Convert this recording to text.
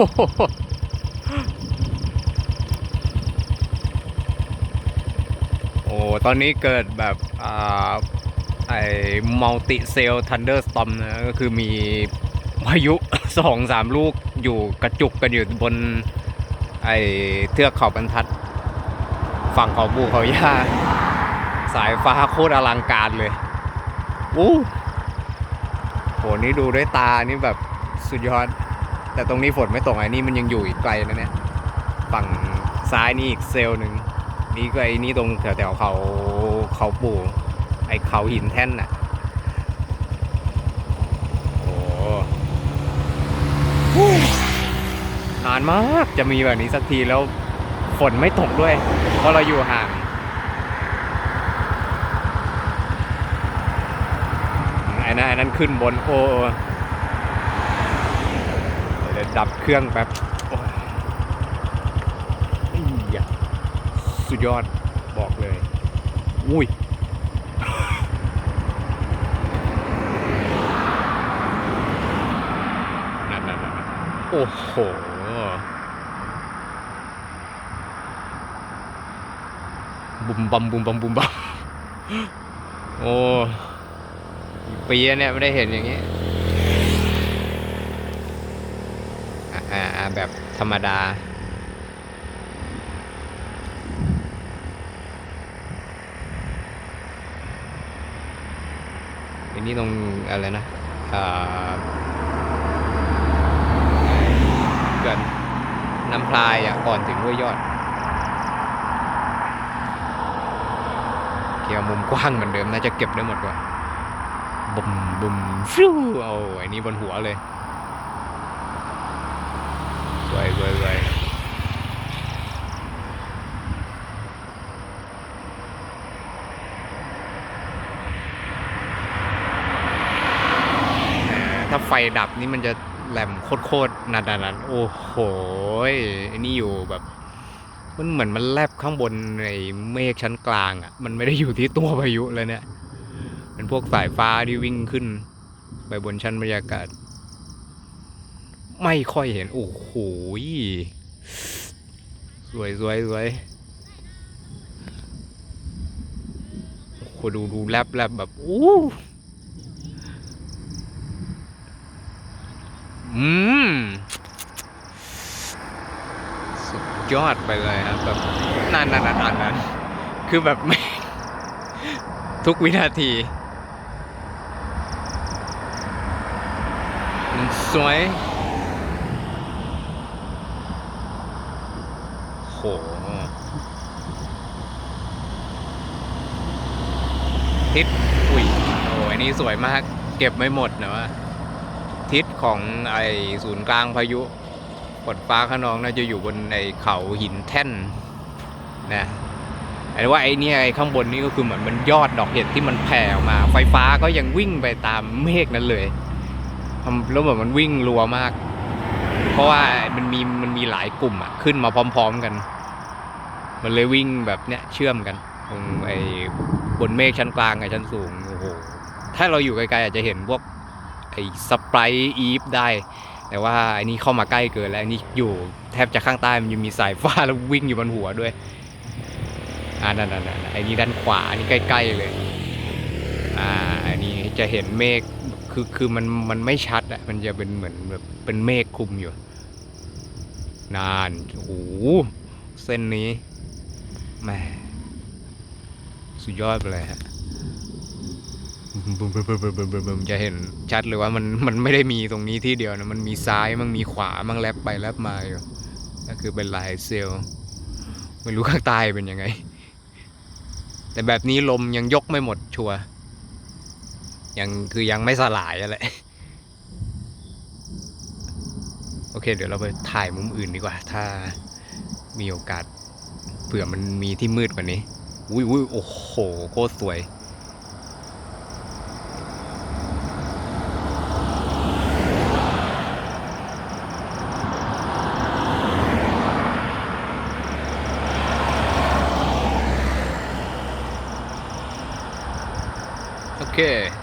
โอ้โหโอ้ ตอนนี้เกิดแบบอ่าไอ้มัลติเซลทันเดอร์สตอมนะ ก็คือมีพายุสองสามลูกอยู่กระจุกกันอยู่บน ไอ้เทือกเขาบรรทัด ฝั่งเขาบูเขาย่า สายฟ้าโคตรอลังการเลยอู้โหนี่ดูด้วยตานี่แบบสุดยอด แต่ตรงนี้ฝนไม่ตกไอ้นี่มันยังอยู่อีกไกลนะเนี่ยฝั่งซ้ายนี่อีกเซลล์หนึ่งนี่ก็ไอ้นี่ตรงแถวๆเขาเขาปู่ไอ้เขาหินแท่นน่ะโอ้โหนานมากจะมีแบบนี้สักทีแล้วฝนไม่ตกด้วย เพราะเราอยู่ห่างไอ้นั่นไอ้นั่นขึ้นบนโอ้ ดับเครื่องแป๊บอยอีหยสุดยอดบอกเลย อุ้ยนั่นนั่นโอ้โหบุมบัมบุมบัมบุมบัมโอ้ปีเนี่ยไม่ได้เห็นอย่างนี้อะอะอะ แบบธรรมดา อันนี้ตรงอะไรนะเกินน้ำพลายอะก่อนถึงห้วยยอด เกี่ยวมุมกว้างเหมือนเดิมน่าจะเก็บได้หมดกว่าบุมบุมฟิวเอาอ้นี่บนหัวเลยสวยสวยสวย ถ้าไฟดับนี่มันจะแหลมโคตรๆนาด่านๆโอ้โหไอ้นี่อยู่แบบมันเหมือนมันแลบข้างบนในเมฆชั้นกลางอะ่ะ มันไม่ได้อยู่ที่ตัวพายุเลยเนี่ยเป็นพวกสายฟ้าที่วิ่งขึ้น ไปบนชั้นบรรยากาศ ไม่ค่อยเห็น โอ้โหสวยสวยสวยโอ้โหดูดูแลบแลบแบบ อู้ อืม สุดยอดไปเลยครับแบบนั่นนั่นนั่นนั่นคือแบบไม่ ทุกวินาทีมันสวย โหทิศอุ้ยโอ้อันนี้สวยมาก เก็บไม่หมดนะว่า ทิศของไอศูนย์กลางพายุฝนฟ้าขนองน่าจะอยู่บนไอเขาหินแท่นนะไอ้ว่าไอ้เนี่ยไอ้ข้างบนนี่ก็คือเหมือนมันยอดดอกเห็ดที่มันแผ่ออกมา ไฟฟ้าก็ยังวิ่งไปตามเมฆนั้นเลยทำแล้วเหมือนมันวิ่งรัวมาก เพราะว่ามันมีมันมีหลายกลุ่มอะขึ้นมาพร้อม ๆกัน มันเลยวิ่งแบบเนี้ยเชื่อมกันตรงไอ้บนเมฆชั้นกลางกับชั้นสูงโอ้โหถ้าเราอยู่ไกลๆอาจจะเห็นพวก ไอ้สไปร์อีฟได้ แต่ว่าไอ้นี่เข้ามาใกล้เกินแล้วอันนี้อยู่แทบจะข้างใต้มันยังมีสายฟ้าแล้ววิ่งอยู่บนหัวด้วยอ่านั่นนั่นนั่นไอ้นี่ด้านขวาอันนี้ใกล้ๆเลยอ่าอันนี้จะเห็นเมฆคือคือมันมันไม่ชัดอะมันจะเป็นเหมือนแบบเป็นเมฆคลุมอยู่ นานโอ้โหเส้นนี้แม่สุดยอดไปเลยฮะ บึมบึมบึมบึมบึมบึมบึมจะเห็นชัดเลยว่ามันมันไม่ได้มีตรงนี้ที่เดียวนะมันมีซ้ายมันมีขวามันแลบไปแลบมาอยู่ก็คือเป็นลายเซลล์ไม่รู้ข้างใต้เป็นยังไง แต่แบบนี้ลมยังยกไม่หมดชัวยังคือยังไม่สลายอะไรโอเค เดี๋ยวเราไปถ่ายมุมอื่นดีกว่า ถ้ามีโอกาสเผื่อมันมีที่มืดกว่านี้อุ้ยอุ้ยโอ้โหโคตรสวย โอเค